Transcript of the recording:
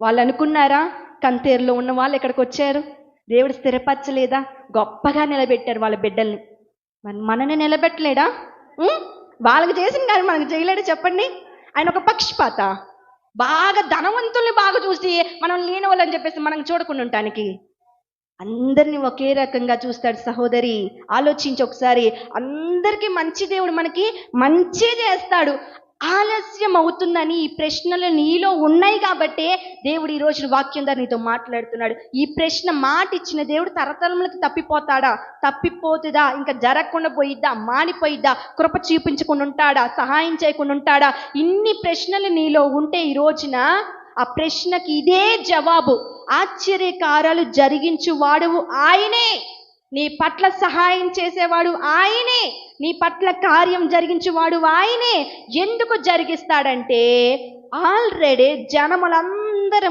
వాళ్ళు అనుకున్నారా? కంతేరులో ఉన్న వాళ్ళు ఇక్కడికి వచ్చారు? దేవుడు స్థిరపరచలేదా? గొప్పగా నిలబెట్టారు వాళ్ళ బిడ్డల్ని. మరి మనని నిలబెట్టలేడా? వాళ్ళకి చేసిన కానీ మనకు చేయలేడు చెప్పండి. ఆయన ఒక పక్షపాత. బాగా ధనవంతుల్ని బాగా చూసి మనం లేని వాళ్ళని చెప్పేసి మనం చూడకుండా ఉండటానికి. అందరినీ ఒకే రకంగా చూస్తాడు సహోదరి. ఆలోచించి ఒకసారి అందరికీ మంచి దేవుడు మనకి మంచి చేస్తాడు. ఆలస్యం అవుతుందని ఈ ప్రశ్నలు నీలో ఉన్నాయి కాబట్టే దేవుడు ఈ రోజు వాక్యం ద్వారా నీతో మాట్లాడుతున్నాడు. ఈ ప్రశ్న మాట ఇచ్చిన దేవుడు తరతరములకు తప్పిపోతాడా? తప్పిపోతుందా? ఇంకా జరగకుండా పోయిద్దా? మాడిపోయిద్దా కృప చూపించకుండా ఉంటాడా? సహాయం చేయకుండా ఉంటాడా? ఇన్ని ప్రశ్నలు నీలో ఉంటే ఈ రోజున ఆ ప్రశ్నకి ఇదే జవాబు. ఆశ్చర్యకారాలు జరిగించు వాడవు ఆయనే. నీ పట్ల సహాయం చేసేవాడు ఆయనే. నీ పట్ల కార్యం జరిగించేవాడు ఆయనే. ఎందుకు జరిగిస్తాడంటే ఆల్రెడీ జనములందరం